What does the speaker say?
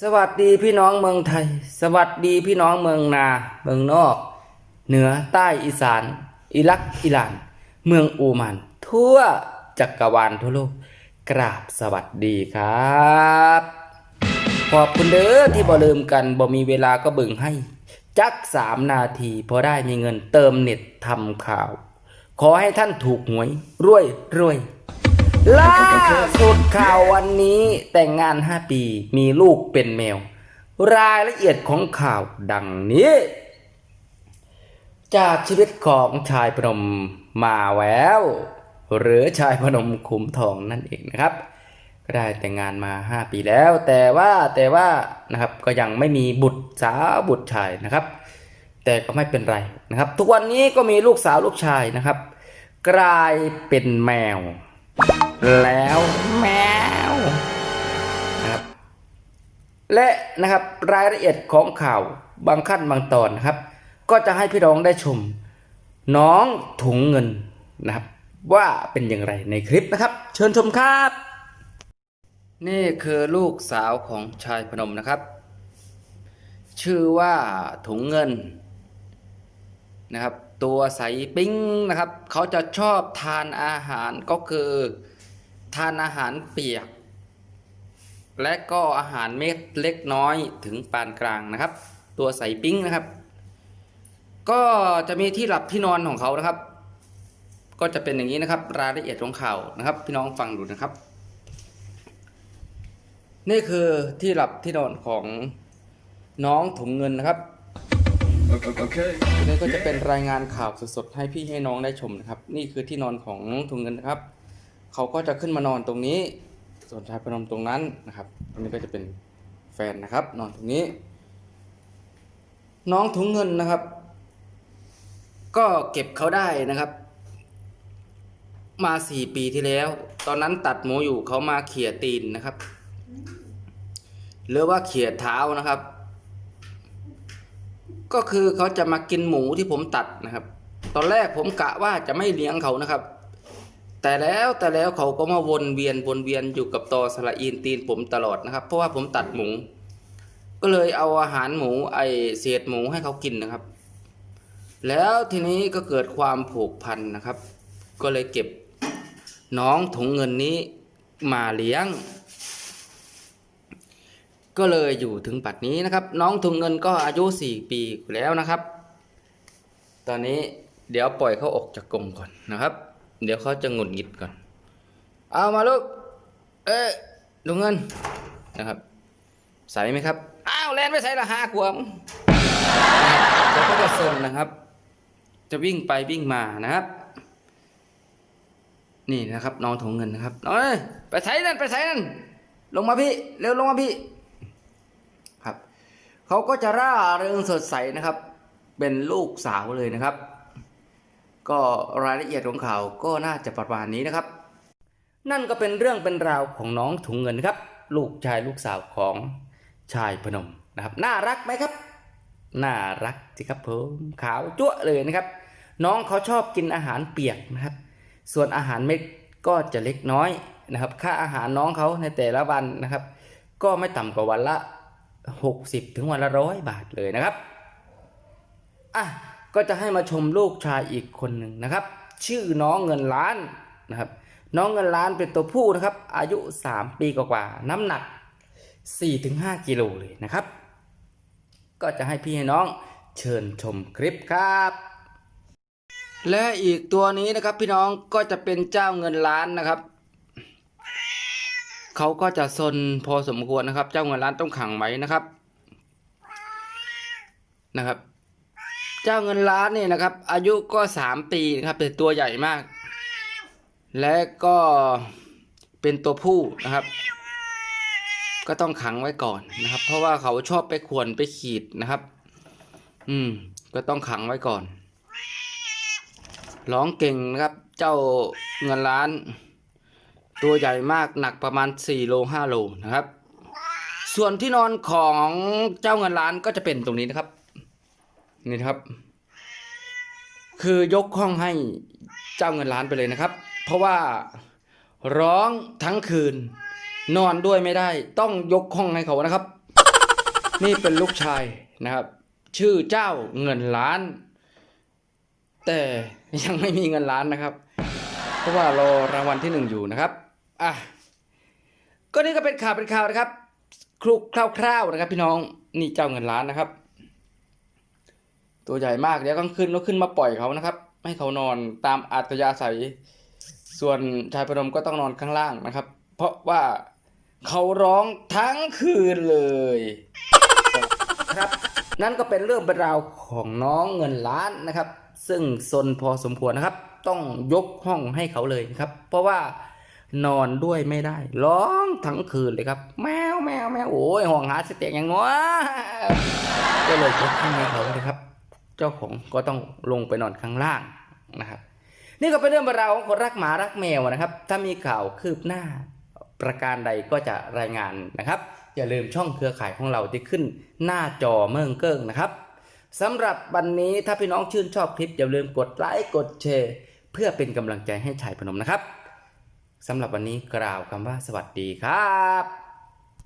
สวัสดีพี่น้องเมืองไทย สวัสดีพี่น้องเมืองนาเมืองนอก เหนือใต้อีสาน อิรักอิหร่าน เมืองอูมานทั่วจักรวาลทั่วโลกกราบสวัสดีครับ ขอบคุณเด้อที่บ่ลืมกันบ่มีเวลาก็เบิ่งให้ จักสามนาทีพอได้มีเงินเติมเน็ตทำข่าว ขอให้ท่านถูกหวยรวยรวย ล่าสุดข่าววันนี้แต่งงาน 5 ปีมีลูกเป็นแมว รายละเอียดของข่าวดังนี้ จากชีวิตของชายพนมมาแววหรือชายพนมขุมทองนั่นเองนะครับ ก็ได้แต่งงานมา 5 ปีแล้ว แต่ว่าแต่ว่านะครับก็ยังไม่มีบุตรสาวบุตรชายนะครับ แต่ก็ไม่เป็นไรนะครับ ทุกวันนี้ก็มีลูกสาวลูกชายนะครับ กลายเป็นแมว แล้วแมวนะครับและนะครับรายละเอียดของข่าวบางขั้นบางตอนนะครับ ก็จะให้พี่น้องได้ชม น้องถุงเงินนะครับ ว่าเป็นอย่างไรในคลิปนะครับ เชิญชมครับ นี่คือลูกสาวของชายพนมนะครับ ชื่อว่าถุงเงินนะครับ ตัวใสปิ้งนะครับ เขาจะชอบทานอาหารก็คือ ทานอาหารเปียก และก็อาหารเม็ดเล็กน้อยถึงปานกลางนะครับ ตัวใสปิ้งนะครับ ก็จะมีที่หลับที่นอนของเขานะครับ ก็จะเป็นอย่างนี้นะครับ รายละเอียดของข่าวนะครับ พี่น้องฟังดูนะครับ นี่คือที่หลับที่นอนของน้องถุงเงินนะครับ Okay. ทีนี้ก็จะเป็นรายงานข่าวสดๆให้พี่ให้น้องได้ชมนะครับ นี่คือที่นอนของถุงเงินนะครับ เขาก็จะขึ้นมานอนตรงนี้ ส่วนชายพนมตรงนั้นนะครับ ตรงนี้ก็จะเป็นแฟนนะครับ นอนตรงนี้ น้องถุงเงินนะครับ ก็เก็บเขาได้นะครับ มาสี่ปีที่แล้ว ตอนนั้นตัดหมูอยู่เขามาเขี่ยตีนนะครับหรือว่าเขี่ยเท้านะครับ ก็คือเขาจะมากินหมูที่ผมตัดนะครับ ตอนแรกผมกะว่าจะไม่เลี้ยงเขานะครับ แต่แล้วแต่แล้วเขาก็มาวนเวียนวนเวียนอยู่กับตอสละอีนตีนผมตลอดนะครับ เพราะว่าผมตัดหมู ก็เลยเอาอาหารหมูไอเศษหมูให้เขากินนะครับ แล้วทีนี้ก็เกิดความผูกพันนะครับ ก็เลยเก็บน้องถุงเงินนี้มาเลี้ยง ก็เลยอยู่ถึงปัดนี้นะครับ น้องถุงเงินก็อายุสี่ปีแล้วนะครับ ตอนนี้เดี๋ยวปล่อยเขาออกจากกรงก่อนนะครับ เดี๋ยวเขาจะหงุดหงิดก่อน เอามาลูก เอ๊ะถุงเงินนะครับ ใส่ไหมครับ อ้าวแลนไม่ใส่ละห้ากวมแล้วก็จะซนนะครับ จะวิ่งไปวิ่งมานะครับ นี่นะครับน้องถุงเงินนะครับน้องเอ้ยไปใส่นั่นไปใส่นั่น ลงมาพี่ เร็วลงมาพี่ ครับ เขาก็จะร่าเริงสดใสนะครับ เป็นลูกสาวเลยนะครับ ก็รายละเอียดของข่าวก็น่าจะประมาณนี้นะครับ นั่นก็เป็นเรื่องเป็นราวของน้องถุงเงินครับ ลูกชายลูกสาวของชายพนมนะครับ น่ารักไหมครับ น่ารักสิครับผมขาวจั๊วเลยนะครับ น้องเขาชอบกินอาหารเปียกนะครับ ส่วนอาหารเม็ดก็จะเล็กน้อยนะครับ ค่าอาหารน้องเขาในแต่ละวันนะครับ ก็ไม่ต่ำกว่าวันละ 60 ถึงวันละร้อยบาทเลยนะครับอะ ก็จะให้มาชมลูกชายอีกคนหนึ่งนะครับ ชื่อน้องเงินล้านนะครับ น้องเงินล้านเป็นตัวผู้นะครับ อายุ 3 ปีกว่าๆน้ำหนัก 4-5กิโลเลยนะครับ ก็จะให้พี่ให้น้องเชิญชมคลิปครับ และอีกตัวนี้นะครับพี่น้องก็จะเป็นเจ้าเงินล้านนะครับเขาก็จะซนพอสมควรนะครับ เจ้าเงินล้านต้องขังไว้นะครับนะครับ เจ้าเงินล้านเนี่ยนะครับ อายุก็สามปีนะครับแต่ตัวใหญ่มาก และก็เป็นตัวผู้นะครับ ก็ต้องขังไว้ก่อนนะครับ เพราะว่าเขาชอบไปขวนไปขีดนะครับ อืม ก็ต้องขังไว้ก่อนร้องเก่งนะครับเจ้าเงินล้าน ตัวใหญ่มากหนักประมาณ4โล5โลนะครับ ส่วนที่นอนของเจ้าเงินล้านก็จะเป็นตรงนี้นะครับ นี่ครับ คือยกห้องให้เจ้าเงินล้านไปเลยนะครับ เพราะว่าร้องทั้งคืน นอนด้วยไม่ได้ ต้องยกห้องให้เขานะครับ นี่เป็นลูกชายนะครับ ชื่อเจ้าเงินล้าน แต่ยังไม่มีเงินล้านนะครับ เพราะว่ารอรางวัลที่หนึ่งอยู่นะครับอะก็นี่ก็เป็นข่าวเป็นข่าวนะครับคลุกคร่าวๆนะครับ พี่น้องนี่เจ้าเงินล้านนะครับ ตัวใหญ่มากเดี๋ยวกลางคืนเราขึ้นมาปล่อยเขานะครับ ให้เขานอนตามอัตยาศัย ส่วนชายพนมก็ต้องนอนข้างล่างนะครับ เพราะว่าเขาร้องทั้งคืนเลยครับ นั่นก็เป็นเรื่องเป็นราวของน้องเงินล้านนะครับ ซึ่งซนพอสมควรนะครับ ต้องยกห้องให้เขาเลยครับ เพราะว่านอนด้วยไม่ได้ ร้องทั้งคืนเลยครับ แมวแมวแมวโอ้ยห้องหาสเตียงอย่างน้อยก็เลยยกห้องให้เขาเลยครับ เจ้าของก็ต้องลงไปนอนข้างล่างนะครับ นี่ก็เป็นเรื่องราวของคนรักหมารักแมวนะครับ ถ้ามีข่าวคืบหน้าประการใดก็จะรายงานนะครับ อย่าลืมช่องเครือข่ายของเราที่ขึ้นหน้าจอเมืองเกิ้งนะครับสำหรับวันนี้ถ้าพี่น้องชื่นชอบคลิปอย่าลืมกดไลค์กดแชร์เพื่อเป็นกำลังใจให้ชายพนมนะครับสำหรับวันนี้กล่าวคำว่าสวัสดีครับ